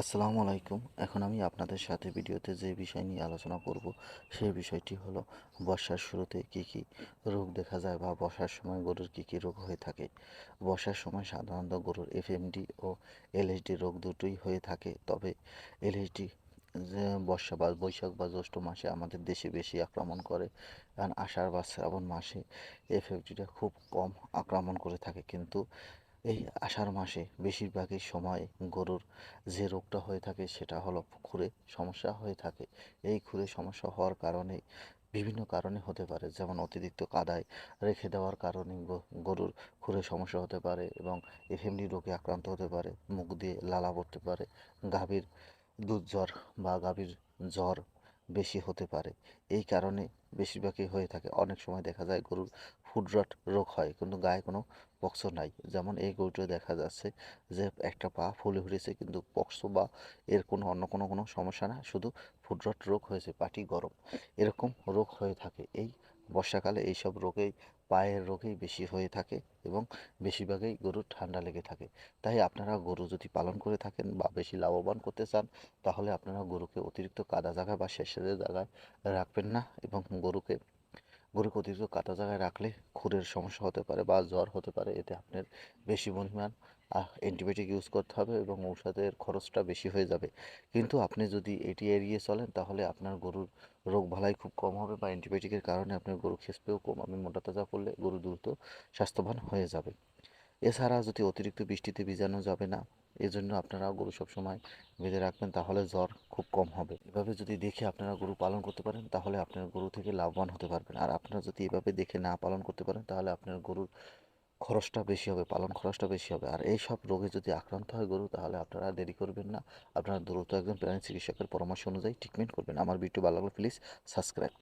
আসসালামু আলাইকুম। এখন আমি আপনাদের সাথে ভিডিওতে যে বিষয় নিয়ে আলোচনা করব, সেই বিষয়টি হলো, বর্ষার শুরুতে কি কি রোগ দেখা যায় বা বর্ষার সময় গরুর কি কি রোগ হয়ে থাকে? বর্ষার সময় সাধারণত গরুর এফএমডি ও এলএসডি রোগ দুটোই হয়ে থাকে। তবে এলএসডি যে বর্ষা বা বৈশাখ বা জ্যৈষ্ঠ মাসে আমাদের দেশে বেশি আক্রমণ করে, কারণ আষাঢ় বা শ্রাবণ মাসে এফএমডিটা খুব কম আক্রমণ করে থাকে। কিন্তু এই আষাঢ় মাসে বেশিরভাগই সময় গরুর যে রোগটা হয়ে থাকে সেটা হলো খুরে সমস্যা হয়ে থাকে। এই খুরে সমস্যা হওয়ার কারণে, বিভিন্ন কারণে হতে পারে। যেমন অতিরিক্ত কাদায় রেখে দেওয়ার কারণে গরুর খুরে সমস্যা হতে পারে এবং এফএমডি রোগে আক্রান্ত হতে পারে, মুখ দিয়ে লালা পড়তে পারে, গাভীর দুধ জ্বর বা গাভীর জ্বর বেশি হতে পারে। এই কারণে বেশিরভাগই হয়ে থাকে। অনেক সময় দেখা যায় গরুর ফুডরট রোগ হয়, কিন্তু গায়ে কোনো পক্স নাই। যেমন এই গরুটা দেখা যাচ্ছে যে একটা পা ফুলে উঠেছে, কিন্তু পক্স বা এর কোনো অন্য কোনো কোনো সমস্যা না, শুধু ফুডরট রোগ হয়েছে, পাটি গরম। এরকম রোগ হয়ে থাকে। এই বর্ষাকালে এইসব রোগেই, পায়ের রোগেই বেশি হয়ে থাকে এবং বেশিরভাগই গরুর ঠান্ডা লেগে থাকে। তাই আপনারা গরু যদি পালন করে থাকেন বা বেশি লাভবান করতে চান, তাহলে আপনারা গরুকে অতিরিক্ত কাদা জায়গায় বা শেষের জায়গায় রাখবেন না এবং গরুকে গরুকে অতিরিক্ত কাদা জায়গায় রাখলে খুরের সমস্যা হতে পারে বা জ্বর হতে পারে, এতে আপনার বেশি পরিমাণ অ্যান্টিবায়োটিক ইউজ করতে হবে এবং ঔষধের খরচটা বেশি হয়ে যাবে। কিন্তু আপনি যদি এটি এড়িয়ে চলেন, তাহলে আপনার গরুর রোগ ভালাই খুব কম হবে বা অ্যান্টিবায়োটিকের কারণে আপনার গরু খেসপেও কম। আপনি মোটা তাজা করলে গরু দ্রুত স্বাস্থ্যবান হয়ে যাবে। এছাড়া যদি অতিরিক্ত বৃষ্টিতে ভিজানো যাবে না, এজন্য আপনারা গরু সবসময় বেঁধে রাখবেন, তাহলে জ্বর খুব কম হবে। এভাবে যদি দেখে আপনারা গরু পালন করতে পারেন, তাহলে আপনার গরু থেকে লাভবান হতে পারবেন। আর আপনারা যদি এভাবে দেখে না পালন করতে পারেন, তাহলে আপনার গরুর খরচটা বেশি হবে, পালন খরচটা বেশি হবে। আর এই সব রোগে যদি আক্রান্ত হয় গরু, তাহলে আপনারা দেরি করবেন না। আপনারা দ্রুত একজন প্রাণী চিকিৎসকের পরামর্শ অনুযায়ী ট্রিটমেন্ট করবেন। আমার ভিডিও ভালো লাগলে প্লিজ সাবস্ক্রাইব